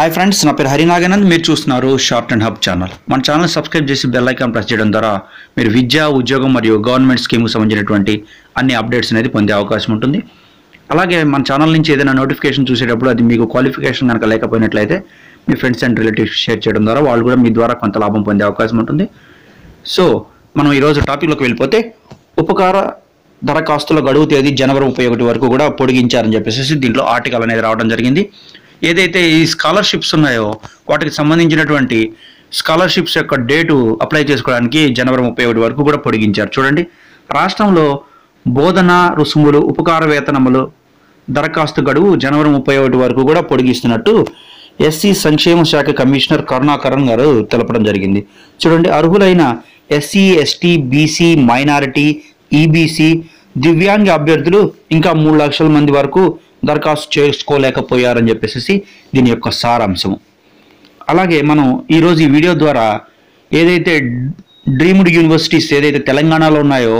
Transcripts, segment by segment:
Hi friends నా పేరు హరినాగనంద్. మీరు చూస్తున్నారు షార్ట్ అండ్ హబ్ ఛానల్ మన ఛానల్ సబ్స్క్రైబ్ చేసి బెల్ ఐకాన్ ప్రెస్ చేయడం ద్వారా మీరు విద్య ఉద్యోగం మరియు గవర్నమెంట్ స్కీమ్కి సంబంధించినటువంటి అన్ని అప్డేట్స్ అనేది పొందే అవకాశం ఉంటుంది. అలాగే మన ఛానల్ నుంచి ఏదైనా నోటిఫికేషన్ చూసేటప్పుడు అది మీకు క్వాలిఫికేషన్ కనుక లేకపోయినట్లయితే మీ ఫ్రెండ్స్ అండ్ రిలేటివ్స్ షేర్ చేయడం ద్వారా వాళ్ళు కూడా మీ ద్వారా కొంత లాభం పొందే అవకాశం ఉంటుంది. సో మనం ఈరోజు టాపిక్లోకి వెళ్ళిపోతే ఉపకార దరఖాస్తుల గడువు తేదీ జనవరి ముప్పై ఒకటి వరకు కూడా పొడిగించారని చెప్పేసి దీంట్లో ఆర్టికల్ అనేది రావడం జరిగింది. ఏదైతే ఈ స్కాలర్షిప్స్ ఉన్నాయో వాటికి సంబంధించినటువంటి స్కాలర్షిప్స్ యొక్క డేటు అప్లై చేసుకోవడానికి జనవరి ముప్పై ఒకటి వరకు కూడా పొడిగించారు. చూడండి రాష్ట్రంలో బోధన రుసుములు ఉపకార వేతనములు దరఖాస్తు గడువు జనవరి ముప్పై ఒకటి వరకు కూడా పొడిగిస్తున్నట్టు ఎస్సీ సంక్షేమ శాఖ కమిషనర్ కరుణాకరణ్ గారు తెలపడం జరిగింది. చూడండి అర్హులైన SC ST BC minority EBC దివ్యాంగ అభ్యర్థులు ఇంకా మూడు లక్షల మంది వరకు దరఖాస్తు చేసుకోలేకపోయారని చెప్పేసి దీని యొక్క సారాంశం అలాగే మనం ఈరోజు ఈ వీడియో ద్వారా ఏదైతే డ్రీమ్డ్ యూనివర్సిటీస్ ఏదైతే తెలంగాణలో ఉన్నాయో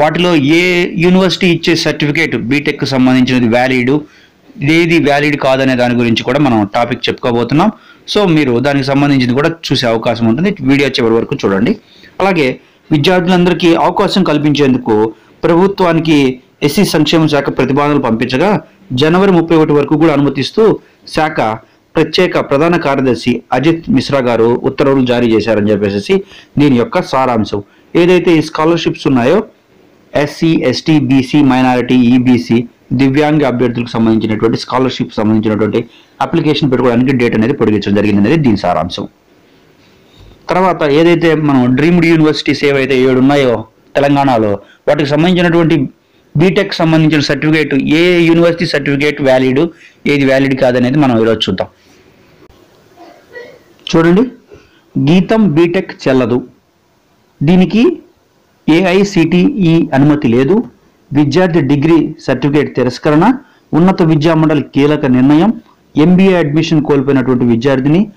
వాటిలో ఏ యూనివర్సిటీ ఇచ్చే సర్టిఫికేట్ బీటెక్ సంబంధించినది వ్యాలిడ్ ఏది వ్యాలిడ్ కాదనే దాని గురించి కూడా మనం టాపిక్ చెప్పుకోబోతున్నాం. సో మీరు దానికి సంబంధించింది కూడా చూసే అవకాశం ఉంటుంది. వీడియో చివరి వరకు చూడండి. అలాగే విద్యార్థులందరికీ అవకాశం కల్పించేందుకు ప్రభుత్వానికి ఎస్సీ సంక్షేమ శాఖ ప్రతిపాదనలు పంపించగా జనవరి ముప్పై ఒకటి వరకు కూడా అనుమతిస్తూ శాఖ ప్రత్యేక ప్రధాన కార్యదర్శి అజిత్ మిశ్రా గారు ఉత్తర్వులు జారీ చేశారని చెప్పేసి దీని యొక్క సారాంశం. ఏదైతే ఈ స్కాలర్షిప్స్ ఉన్నాయో SC ST BC minority EBC దివ్యాంగ అభ్యర్థులకు సంబంధించినటువంటి స్కాలర్షిప్ సంబంధించినటువంటి అప్లికేషన్ పెట్టుకోవడానికి డేట్ అనేది పొడిగించడం జరిగింది అనేది దీని సారాంశం. తర్వాత ఏదైతే మనం డ్రీమ్డ్ యూనివర్సిటీస్ ఏవైతే ఏడు ఉన్నాయో తెలంగాణలో వాటికి సంబంధించినటువంటి బీటెక్ సంబంధించిన సర్టిఫికేట్ ఏ యూనివర్సిటీ సర్టిఫికేట్ వ్యాలిడ్ ఏది వ్యాలిడ్ కాదనేది మనం ఈరోజు చూద్దాం. చూడండి. గీతం బీటెక్ చెల్లదు. దీనికి ఏఐసిటిఈ అనుమతి లేదు. విద్యార్థి డిగ్రీ సర్టిఫికేట్ తిరస్కరణ ఉన్నత విద్యా మండలి కీలక నిర్ణయం. ఎంబీఏ అడ్మిషన్ కోల్పోయినటువంటి విద్యార్థిని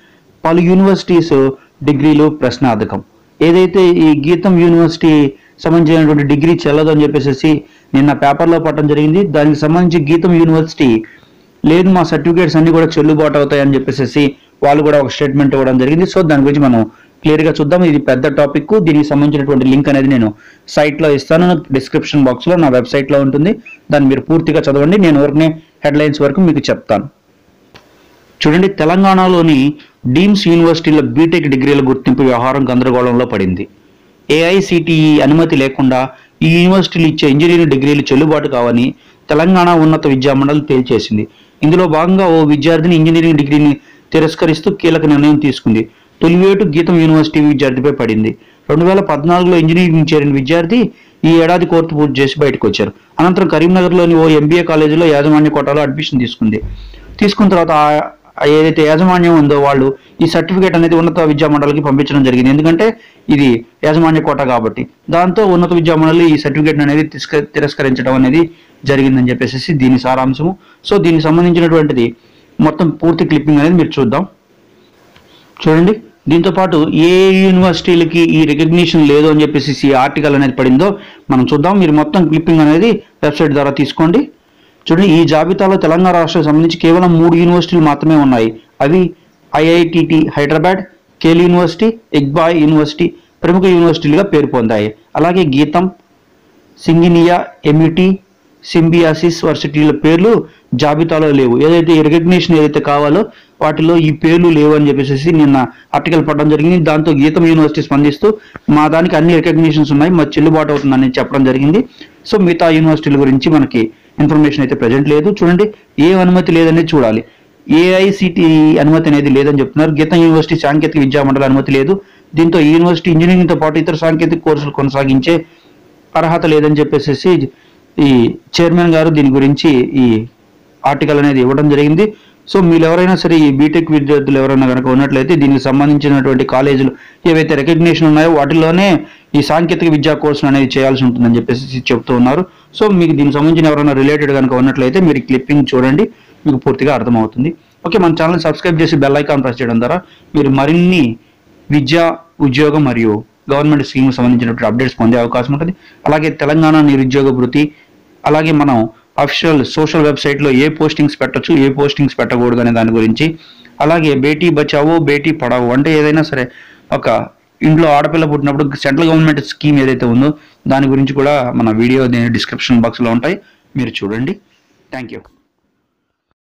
పలు యూనివర్సిటీస్ డిగ్రీలు ప్రశ్నార్థకం. ఏదైతే ఈ గీతం యూనివర్సిటీ సంబంధించినటువంటి డిగ్రీ చెల్లదు అని చెప్పేసి నిన్న పేపర్లో పట్టడం జరిగింది. దానికి సంబంధించి గీతం యూనివర్సిటీ లేదు మా సర్టిఫికేట్స్ అన్ని కూడా చెల్లుబాటు అవుతాయని చెప్పేసి వాళ్ళు కూడా ఒక స్టేట్మెంట్ ఇవ్వడం జరిగింది. సో దాని గురించి మనం క్లియర్గా చూద్దాం. ఇది పెద్ద టాపిక్. దీనికి సంబంధించినటువంటి లింక్ అనేది నేను సైట్లో ఇస్తాను. డిస్క్రిప్షన్ బాక్స్లో నా వెబ్సైట్లో ఉంటుంది. దాన్ని మీరు పూర్తిగా చదవండి. నేను వరకునే హెడ్లైన్స్ వరకు మీకు చెప్తాను. చూడండి తెలంగాణలోని డీమ్స్ యూనివర్సిటీలో బీటెక్ డిగ్రీల గుర్తింపు వ్యవహారం గందరగోళంలో పడింది. ఏఐసిటిఈ అనుమతి లేకుండా ఈ యూనివర్సిటీలు ఇచ్చే ఇంజనీరింగ్ డిగ్రీలు చెల్లుబాటు కావని తెలంగాణ ఉన్నత విద్యామండలి తేల్చేసింది. ఇందులో భాగంగా ఓ విద్యార్థిని ఇంజనీరింగ్ డిగ్రీని తిరస్కరిస్తూ కీలక నిర్ణయం తీసుకుంది. తొలివేటు గీతం యూనివర్సిటీ విద్యార్థిపై పడింది. రెండు వేల పద్నాలుగులో ఇంజనీరింగ్ చేరిన విద్యార్థి ఈ ఏడాది కోర్టు పూర్తి చేసి బయటకు వచ్చారు. అనంతరం కరీంనగర్లోని ఓ ఎంబీఏ కాలేజీలో యాజమాన్య కోటాలో అడ్మిషన్ తీసుకుంది. తీసుకున్న తర్వాత ఆ ఏదైతే యాజమాన్యం ఉందో వాళ్ళు ఈ సర్టిఫికేట్ అనేది ఉన్నత విద్యా మండలికి పంపించడం జరిగింది. ఎందుకంటే ఇది యాజమాన్య కోట కాబట్టి. దాంతో ఉన్నత విద్యా మండలి ఈ సర్టిఫికేట్ అనేది తిరస్కరించడం అనేది జరిగిందని చెప్పేసి దీని సారాంశము. సో దీనికి సంబంధించినటువంటిది మొత్తం పూర్తి క్లిప్పింగ్ అనేది మీరు చూద్దాం. చూడండి. దీంతో పాటు ఏ యూనివర్సిటీలకి ఈ రికగ్నిషన్ లేదు అని చెప్పేసి ఈ ఆర్టికల్ అనేది పడిందో మనం చూద్దాం. మీరు మొత్తం క్లిప్పింగ్ అనేది వెబ్సైట్ ద్వారా తీసుకోండి. చూడండి ఈ జాబితాలో తెలంగాణ రాష్ట్రానికి సంబంధించి కేవలం మూడు యూనివర్సిటీలు మాత్రమే ఉన్నాయి. అవి ఐఐటిటి హైదరాబాద్ కేల్ యూనివర్సిటీ ఇక్బాయ్ యూనివర్సిటీ ప్రముఖ యూనివర్సిటీలుగా పేరు పొందాయి. అలాగే గీతం సింగినియా ఎమ్యూటీ సింబియాసిస్ వర్సిటీల పేర్లు జాబితాలో లేవు. ఏదైతే రికగ్నేషన్ రికగ్నిషన్ ఏదైతే కావాలో వాటిలో ఈ పేర్లు లేవు అని చెప్పేసి నిన్న ఆర్టికల్ పడడం జరిగింది. దాంతో గీతం యూనివర్సిటీ స్పందిస్తూ మా దానికి అన్ని రికగ్నిషన్స్ ఉన్నాయి మా చెల్లుబాటు అవుతుందని చెప్పడం జరిగింది. సో మిగతా యూనివర్సిటీల గురించి మనకి ఇన్ఫర్మేషన్ అయితే ప్రజెంట్ లేదు. చూడండి ఏ అనుమతి లేదనేది చూడాలి. ఏఐసిటి అనుమతి అనేది లేదని చెప్తున్నారు. గీతం యూనివర్సిటీ సాంకేతిక విద్యా మండలి అనుమతి లేదు. దీంతో ఈ యూనివర్సిటీ ఇంజనీరింగ్తో పాటు ఇతర సాంకేతిక కోర్సులు కొనసాగించే అర్హత లేదని చెప్పేసి ఈ చైర్మన్ గారు దీని గురించి ఈ ఆర్టికల్ అనేది ఇవ్వడం జరిగింది. సో మీరు ఎవరైనా సరే ఈ బీటెక్ విద్యార్థులు ఎవరైనా కనుక ఉన్నట్లయితే దీనికి సంబంధించినటువంటి కాలేజీలు ఏవైతే రికగ్నిషన్ ఉన్నాయో వాటిలోనే ఈ సాంకేతిక విద్యా కోర్సులు అనేది చేయాల్సి ఉంటుందని చెప్పేసి చెప్తూ ఉన్నారు. సో మీకు దీనికి సంబంధించిన ఎవరైనా రిలేటెడ్ కనుక ఉన్నట్లయితే మీరు క్లిప్పింగ్ చూడండి మీకు పూర్తిగా అర్థమవుతుంది. ఓకే మన ఛానల్ సబ్స్క్రైబ్ చేసి బెల్ ఐకాన్ ప్రెస్ చేయడం ద్వారా మీరు మరిన్ని విద్య ఉద్యోగం మరియు గవర్నమెంట్ స్కీమ్ సంబంధించినటువంటి అప్డేట్స్ పొందే అవకాశం ఉంటుంది. అలాగే తెలంగాణ నిరుద్యోగ భృతి అలాగే మనం అఫీషియల్ సోషల్ వెబ్సైట్లో ఏ పోస్టింగ్స్ పెట్టచ్చు ఏ పోస్టింగ్స్ పెట్టకూడదు అనే దాని గురించి. అలాగే బేటీ బచావో బేటీ పడావో అంటే ఏదైనా సరే ఒక ఇంట్లో ఆడపిల్ల పుట్టినప్పుడు సెంట్రల్ గవర్నమెంట్ స్కీమ్ ఏదైతే ఉందో దాని గురించి కూడా మన వీడియో డిస్క్రిప్షన్ బాక్స్లో ఉంటాయి. మీరు చూడండి. Thank you